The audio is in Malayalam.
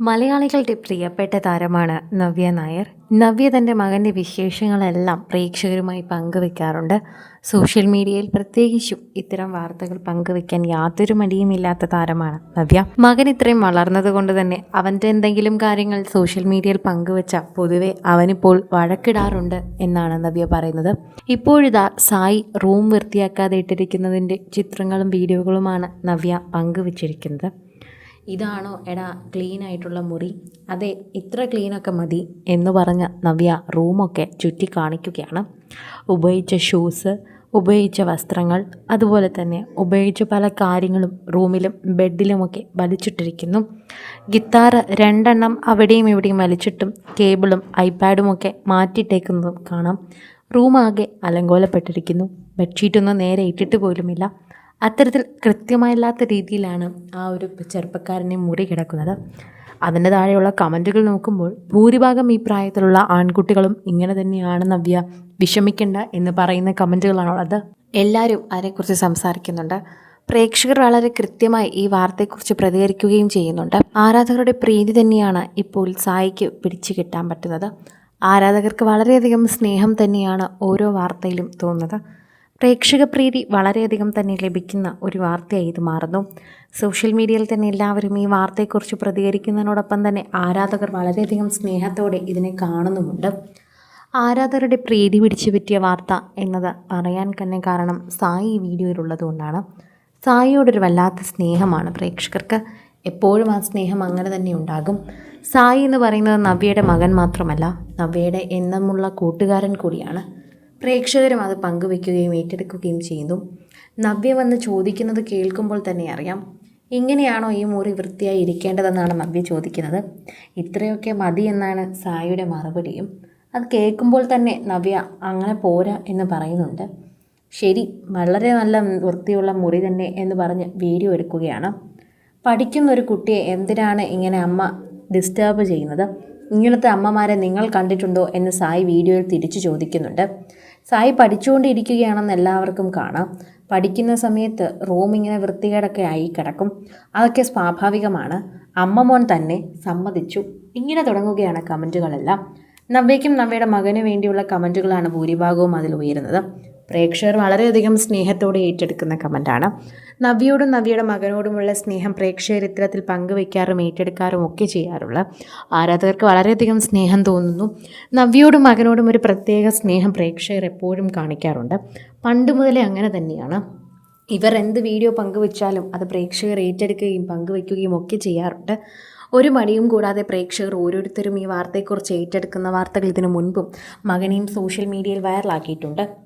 മലയാളികളുടെ പ്രിയപ്പെട്ട താരമാണ് നവ്യ നായർ. നവ്യ തന്റെ മകന്റെ വിശേഷങ്ങളെല്ലാം പ്രേക്ഷകരുമായി പങ്കുവെക്കാറുണ്ട്. സോഷ്യൽ മീഡിയയിൽ പ്രത്യേകിച്ചും ഇത്തരം വാർത്തകൾ പങ്കുവെക്കാൻ യാതൊരു മടിയുമില്ലാത്ത താരമാണ് നവ്യ. മകൻ ഇത്രയും വളർന്നതുകൊണ്ട് തന്നെ അവന്റെ എന്തെങ്കിലും കാര്യങ്ങൾ സോഷ്യൽ മീഡിയയിൽ പങ്കുവെച്ച പൊതുവെ അവനിപ്പോൾ വഴക്കിടാറുണ്ട് എന്നാണ് നവ്യ പറയുന്നത്. ഇപ്പോഴിതാ സായി റൂം വൃത്തിയാക്കാതെ ഇട്ടിരിക്കുന്നതിന്റെ ചിത്രങ്ങളും വീഡിയോകളുമാണ് നവ്യ പങ്കുവച്ചിരിക്കുന്നത്. ഇതാണോ എടാ ക്ലീൻ ആയിട്ടുള്ള മുറി? അതെ ഇത്ര ക്ലീനൊക്കെ മതി എന്ന് പറഞ്ഞ നവ്യ റൂമൊക്കെ ചുറ്റി കാണിക്കുകയാണ്. ഉപയോഗിച്ച ഷൂസ് ഉപയോഗിച്ച വസ്ത്രങ്ങൾ അതുപോലെ തന്നെ ഉപയോഗിച്ച പല കാര്യങ്ങളും റൂമിലും ബെഡിലുമൊക്കെ വലിച്ചിട്ടിരിക്കുന്നു. ഗിത്താറ് രണ്ടെണ്ണം അവിടെയും ഇവിടെയും വലിച്ചിട്ടും കേബിളും ഐപാഡുമൊക്കെ മാറ്റിയിട്ടേക്കുന്നതും കാണാം. റൂമാകെ അലങ്കോലപ്പെട്ടിരിക്കുന്നു. ബെഡ്ഷീറ്റൊന്നും നേരെ ഇട്ടിട്ട് പോലുമില്ല. അത്തരത്തിൽ കൃത്യമല്ലാത്ത രീതിയിലാണ് ആ ഒരു ചെറുപ്പക്കാരനെ മുറി കിടക്കുന്നത്. അതിന്റെ താഴെയുള്ള കമന്റുകൾ നോക്കുമ്പോൾ ഭൂരിഭാഗം ഈ പ്രായത്തിലുള്ള ആൺകുട്ടികളും ഇങ്ങനെ തന്നെയാണ് നവ്യ വിഷമിക്കേണ്ട എന്ന് പറയുന്ന കമന്റുകളാണുള്ളത് എല്ലാവരും അതിനെക്കുറിച്ച് സംസാരിക്കുന്നുണ്ട്. പ്രേക്ഷകർ വളരെ കൃത്യമായി ഈ വാർത്തയെക്കുറിച്ച് പ്രതികരിക്കുകയും ചെയ്യുന്നുണ്ട്. ആരാധകരുടെ പ്രീതി തന്നെയാണ് ഇപ്പോൾ സായിക്ക് പിടിച്ചു കിട്ടാൻ പറ്റുന്നത്. ആരാധകർക്ക് വളരെയധികം സ്നേഹം തന്നെയാണ് ഓരോ വാർത്തയിലും തോന്നുന്നത്. പ്രേക്ഷക പ്രീതി വളരെയധികം തന്നെ ലഭിക്കുന്ന ഒരു വാർത്തയായി ഇത് മാറുന്നു. സോഷ്യൽ മീഡിയയിൽ തന്നെ എല്ലാവരും ഈ വാർത്തയെക്കുറിച്ച് പ്രതികരിക്കുന്നതിനോടൊപ്പം തന്നെ ആരാധകർ വളരെയധികം സ്നേഹത്തോടെ ഇതിനെ കാണുന്നുമുണ്ട്. ആരാധകരുടെ പ്രീതി പിടിച്ചു പറ്റിയ വാർത്ത എന്നത് പറയാൻ തന്നെ കാരണം സായി ഈ വീഡിയോയിലുള്ളത് കൊണ്ടാണ്. സായിയോടൊരു വല്ലാത്ത സ്നേഹമാണ് പ്രേക്ഷകർക്ക്. എപ്പോഴും ആ സ്നേഹം അങ്ങനെ തന്നെ ഉണ്ടാകും. സായി എന്ന് പറയുന്നത് നവ്യയുടെ മകൻ മാത്രമല്ല നവ്യയുടെ എന്നുമുള്ള കൂട്ടുകാരൻ കൂടിയാണ്. പ്രേക്ഷകരും അത് പങ്കുവെക്കുകയും ഏറ്റെടുക്കുകയും ചെയ്യുന്നു നവ്യ വന്ന് ചോദിക്കുന്നത് കേൾക്കുമ്പോൾ തന്നെ അറിയാം. ഇങ്ങനെയാണോ ഈ മുറി വൃത്തിയായി ഇരിക്കേണ്ടതെന്നാണ് നവ്യ ചോദിക്കുന്നത്. ഇത്രയൊക്കെ മതി എന്നാണ് സായിയുടെ മറുപടിയും. അത് കേൾക്കുമ്പോൾ തന്നെ നവ്യ അങ്ങനെ പോരാ എന്ന് പറയുന്നുണ്ട്. ശരി വളരെ നല്ല വൃത്തിയുള്ള മുറി തന്നെ എന്ന് പറഞ്ഞ് വീഡിയോ എടുക്കുകയാണ്. പഠിക്കുന്ന ഒരു കുട്ടിയെ എന്തിനാണ് ഇങ്ങനെ അമ്മ ഡിസ്റ്റേബ് ചെയ്യുന്നത്? ഇങ്ങനത്തെ അമ്മമാരെ നിങ്ങൾ കണ്ടിട്ടുണ്ടോ എന്ന് സായി വീഡിയോയിൽ തിരിച്ചു ചോദിക്കുന്നുണ്ട്. സായി പഠിച്ചുകൊണ്ടിരിക്കുകയാണെന്ന് എല്ലാവർക്കും കാണാം. പഠിക്കുന്ന സമയത്ത് റൂം ഇങ്ങനെ വൃത്തികേടൊക്കെ ആയി കിടക്കും. അതൊക്കെ സ്വാഭാവികമാണ്. അമ്മ മോൻ തന്നെ സമ്മതിച്ചു. ഇങ്ങനെ തുടങ്ങുകയാണ് കമന്റുകളെല്ലാം. നവ്യയ്ക്കും നവ്യയുടെ മകന് വേണ്ടിയുള്ള കമന്റുകളാണ് ഭൂരിഭാഗവും അതിൽ ഉയരുന്നത്. പ്രേക്ഷകർ വളരെയധികം സ്നേഹത്തോടെ ഏറ്റെടുക്കുന്ന കമന്റാണ് നവ്യയോടും നവ്യയുടെ മകനോടുമുള്ള സ്നേഹം പ്രേക്ഷകർ ഇത്തരത്തിൽ പങ്കുവയ്ക്കാറും ഏറ്റെടുക്കാറും ഒക്കെ ചെയ്യാറുള്ള ആരാധകർക്ക് വളരെയധികം സ്നേഹം തോന്നുന്നു. നവ്യയോടും മകനോടും ഒരു പ്രത്യേക സ്നേഹം പ്രേക്ഷകർ എപ്പോഴും കാണിക്കാറുണ്ട്. പണ്ട് മുതലേ അങ്ങനെ തന്നെയാണ്. ഇവർ എന്ത് വീഡിയോ പങ്കുവെച്ചാലും അത് പ്രേക്ഷകർ ഏറ്റെടുക്കുകയും പങ്കുവയ്ക്കുകയും ഒക്കെ ചെയ്യാറുണ്ട്. ഒരു മടിയും കൂടാതെ പ്രേക്ഷകർ ഓരോരുത്തരും ഈ വാർത്തയെക്കുറിച്ച് ഏറ്റെടുക്കുന്ന വാർത്തകൾ ഇതിനു മുൻപും മകനെയും സോഷ്യൽ മീഡിയയിൽ വൈറലാക്കിയിട്ടുണ്ട്.